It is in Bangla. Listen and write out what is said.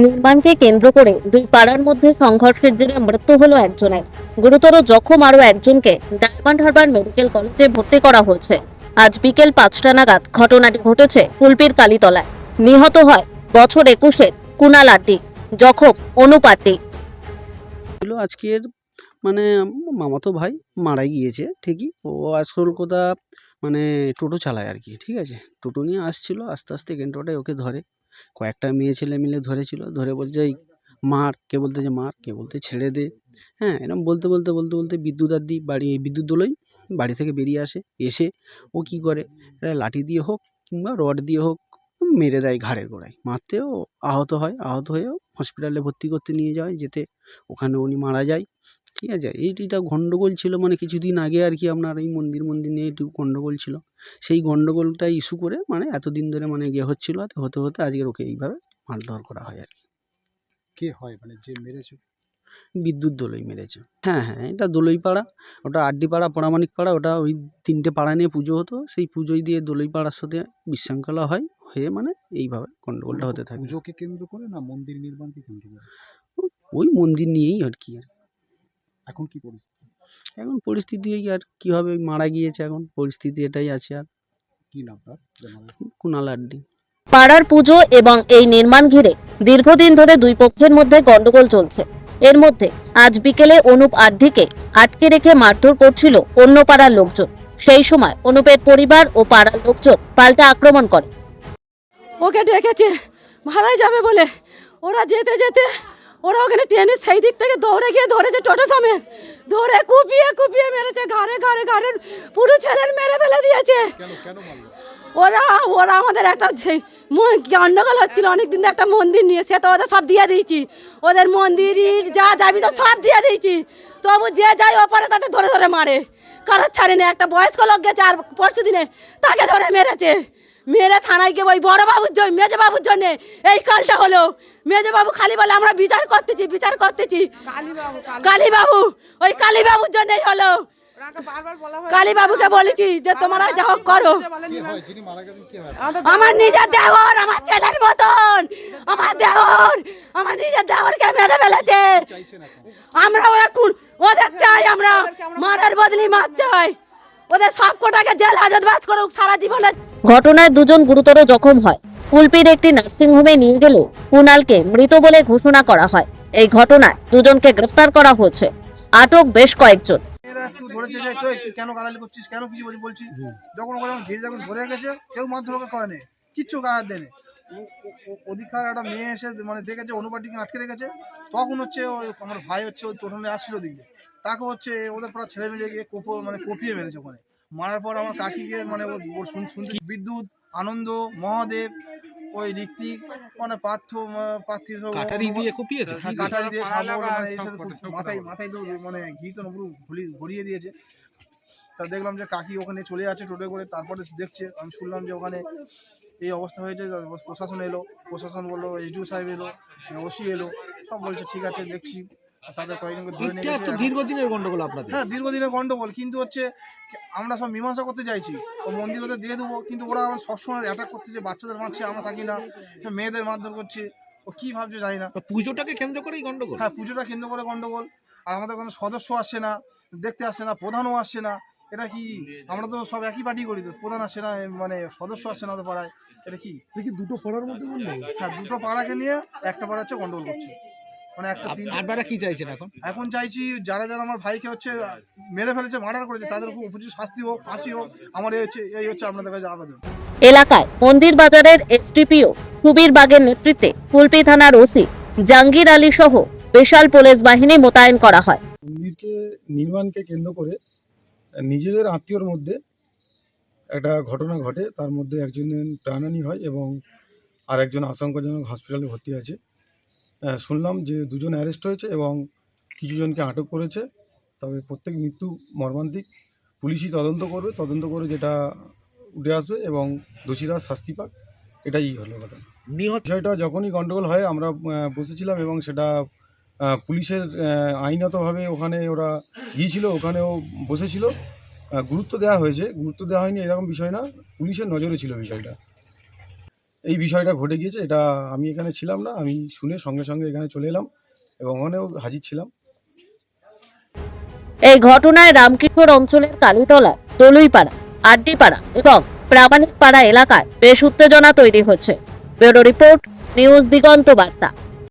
নির্মাণকে কেন্দ্র করে দুই পাড়ার মধ্যে সংঘর্ষের জেরে মৃত্যু হলো একজনের। গুরুতর জখম আরও একজনকে ডায়মন্ড হারবার মেডিকেল কলেজে ভর্তি করা হয়েছে। আজ বিকেল পাঁচটা নাগাদ ঘটনাটি ঘটেছে কুলপির কালীতলায়। নিহত হয় বছর একুশের কুনাল আড্ডি জখম অনুপাটি ছিল আজকের মানে মামাতো ভাই মারা গিয়েছে, ঠিকই। ও আসল কথা মানে টোটো চালায় আর কি, ঠিক আছে। টোটো নিয়ে আসছিল, আস্তে আস্তে কেন্দ্রটায় ওকে ধরে। কয়েকটা মেয়ে ছেলে মিলে ধরেছিল, ধরে বলছে, এই মার, কে বলতে যে মার, কে বলতে ছেড়ে দে। হ্যাঁ এরকম বলতে বলতে বলতে বলতে বিদ্যুৎ আদি বাড়ি, বিদ্যুৎ দোলই বাড়ি থেকে বেরিয়ে আসে, এসে ও কি করে? লাঠি দিয়ে হোক কিংবা রড দিয়ে হোক মেরে দেয় ঘাড়ের গোড়ায়। মারতেও আহত হয়, আহত হয়েও হসপিটালে ভর্তি করতে নিয়ে যায়, যেতে ওখানে উনি মারা যায়। ঠিক আছে? এইটা গন্ডগোল ছিল মানে কিছুদিন আগে আর কি আপনার এই মন্দির মন্দির নিয়ে একটু গন্ডগোল ছিল। সেই গন্ডগোলটা ইস্যু করে মানে এতদিন ধরে মানে ইয়ে হচ্ছিল হতে হতে আজকের ওকে এইভাবে মারধর করা হয় আর কি। কে হয়? মানে যে মেরেছে? বিদ্যুৎ দোলই মেরেছে। হ্যাঁ হ্যাঁ এটা দোলই পাড়া ওটা আড্ডি পাড়া পরামানিক পাড়া ওটা ওই তিনটে পাড়া নিয়ে পুজো হতো। সেই পুজোই দিয়ে দোলই পাড়ার সাথে বিশৃঙ্খলা হয় হয়ে মানে এইভাবে গন্ডগোলটা হতে থাকে। পুজোকে কেন্দ্র করে না মন্দির নির্মাণকে কেন্দ্র করে? ওই মন্দির নিয়েই আর কি আর এখন কি পরিস্থিতি? এখন পরিস্থিতি এই আর কীভাবে মারা গিয়েছে এখন? পরিস্থিতি এটাই আছে আর। কি নাম তার? কুনাল আড্ডি। পাড়ার পুজো এবং এই নির্মাণ ঘিরে দীর্ঘদিন ধরে দুই পক্ষের মধ্যে গন্ডগোল চলছে। এর মধ্যে আজ বিকেলে অনুপ আড্ডিকে আটকে রেখে মারধর করছিল অন্য পাড়ার লোকজন। সেই সময় অনুপের পরিবার ও পাড়ার লোকজন পাল্টা আক্রমণ করে। ওকে ডেকেছে ভাড়ায় যাবে বলে। ওরা যেতে যেতে ওরা ওখানে ট্রেনের সেই দিক থেকে দৌড়ে গিয়ে ধরেছে টোটো সমেত। ধরে কুপিয়ে কুপিয়ে মেরেছে ঘাড়ে ঘাড়ে ঘাড়ের পুরো ছেলের মেরে ফেলে দিয়েছে। ওরা ওরা আমাদের একটা গন্ডগোল হচ্ছিল অনেকদিন একটা মন্দির নিয়ে সে তো ওদের সব দিয়ে দিয়েছি। ওদের মন্দির যা যাবি তো সব দিয়ে দিয়েছি। তবু যে যাই ওপারে তাদের ধরে ধরে মারে। কারোর ছাড়েনি। একটা বয়স্ক লোক গেছে আর পরশু দিনে তাকে ধরে মেরেছে। মেরে থানায় গিয়ে ওই বড় বাবুর জন্য মেজে বাবুর জন্য। এই কালটা হলো। মেজে বাবু খালি বলে আমরা বিচার করতেছি বিচার করতেছি। কালী বাবু ওই কালী বাবুর জন্যই হলো। কালী বাবুকে বলেছি যে তোমরা যা হোক করো। আমার নিজের দেওর আমার ছেলের মতন। আমার দেওর আমার নিজের দেওরকে মেরে ফেলেছে। আমরা ওদের ওদের চাই আমরা। মারার বদলি মার চাই। ওদের সব কোটাকে জেল হাজত বাস করুক সারা জীবনে। ঘটনায় দুজন গুরুতর জখম হয়। কুলপির একটি নার্সিংহোমে নিয়ে গেলে কুনালকে মৃত বলে ঘোষণা করা হয়। এই ঘটনায় দুজনকে গ্রেফতার করা হয়েছে। আটক বেশ কয়েকজন। এরা একটু ধরেছে যে তুই কেন গালালি করছিস? কেন কিছু বলছি বলছি যখন ওরা ঘিরে যখন ধরে গেছে কেউ মারধর ওকে করেনি। কিচ্ছু গায়ে দেয়নি। ওদিককার একটা মেয়ে এসে মানে দেখেছে অনুপাটিকে আটকে রেখেছে। তখন হচ্ছে ওই আমার ভাই হচ্ছে ওই টোটো নিয়ে আসছিল দিক তাকে হচ্ছে ওদের পাড়া ছেলে মিলে গিয়ে কোপ মানে কপিয়ে মেরেছে ওখানে। মারার পর আমার কাকিকে মানে ও ওর শুন- শুনতে বিদ্যুৎ আনন্দ মহাদেব ওই ঋত্বিক মানে পার্থ পার্থিব সব কাটারি দিয়ে কুপিয়েছে? হ্যাঁ, কাটারি দিয়ে মানে খুব মাথায় মাথায় তো মানে ঘি তো পুরো ঘুরি ঘুরিয়ে দিয়েছে। তা দেখলাম যে কাকি ওখানে চলে যাচ্ছে টোটো করে তারপরে দেখছে আমি শুনলাম যে ওখানে এই অবস্থা হয়েছে প্রশাসন এলো প্রশাসন বলল এইচডিও সাহেব এলো ওসি এলো সব বলছে ঠিক আছে দেখছি। তাদের কয়েকজনকে ধরে নিয়ে গেছে। দীর্ঘদিনের গন্ডগোল আপনাদের। হ্যাঁ দীর্ঘদিনের গন্ডগোল কিন্তু হচ্ছে আমরা সব মীমাংসা করতে চাইছি। ও মন্দির ওদের দিয়ে দেবো কিন্তু ওরা সবসময় অ্যাটাক করছে যে বাচ্চাদের মারছে আমরা থাকি না। মেয়েদের মারধর করছে ও কি ভাবছে জানি না। পুজোটাকে কেন্দ্র করেই গন্ডগোল? হ্যাঁ পুজোটা কেন্দ্র করে গন্ডগোল। আর আমাদের কোনো সদস্য আসছে না দেখতে আসছে না প্রধানও আসছে না। এটা কি আমরা তো সব একই পার্টি করি তো প্রধান আসছে না মানে সদস্য আসছে না তো পাড়ায়। এটা কি দুটো পড়ার মধ্যে গন্ডগোল? হ্যাঁ দুটো পাড়াকে নিয়ে একটা পাড়া হচ্ছে গন্ডগোল করছে। মানে একটা তিন আপনারা কি চাইছেন এখন? এখন চাইছি যারা যারা আমার ভাইকে হচ্ছে মেরে ফেলেছে মার্ডার করেছে তাদের উপর উপযুক্ত শাস্তি হোক ফাঁসি হোক আমার এই হচ্ছে এই হচ্ছে আপনাদের কাছে আবেদন। এলাকায় মন্দির বাজারের এসডিপিও সুবীর বাগের নেতৃত্বে কুলপি থানার ওসি জাঙ্গির আলী সহ বিশাল পুলিশ বাহিনী মোতায়েন করা হয়। মন্দিরকে নির্মাণকে কেন্দ্র করে নিজেদের আত্মীয়র মধ্যে একটা ঘটনা ঘটে। তার মধ্যে একজনের প্রাণহানি হয় এবং আর একজন আশঙ্কাজনক হসপিটালে ভর্তি আছে শুনলাম যে দুজন অ্যারেস্ট হয়েছে এবং কিছু জনকে আটক করেছে। তবে প্রত্যেক মৃত্যু মর্মান্তিক। পুলিশই তদন্ত করবে। তদন্ত করে যেটা উঠে আসবে এবং দোষীরা শাস্তি পাক। এটাই হলো ঘটনা। নিহত বিষয়টা যখনই গন্ডগোল হয় আমরা বসেছিলাম এবং সেটা পুলিশের আইনতভাবে ওখানে ওরা গিয়েছিল ওখানেও বসেছিল। গুরুত্ব দেওয়া হয়েছে। গুরুত্ব দেওয়া হয়নি এরকম বিষয় না। পুলিশের নজরে ছিল বিষয়টা। এই বিষয়টা ঘটে গিয়েছে, এটা আমি এখানে ছিলাম না, আমি শুনে সঙ্গে সঙ্গে এখানে চলে এলাম এবং ওখানেও হাজির ছিলাম। এই ঘটনায় রামকিশোর অঞ্চলের কালীতলা, দলুইপাড়া, আড্ডিপাড়া এবং প্রামাণিকপাড়া এলাকায় বেশ উত্তেজনা তৈরি হচ্ছে। ব্যুরো রিপোর্ট, নিউজ দিগন্ত বার্তা।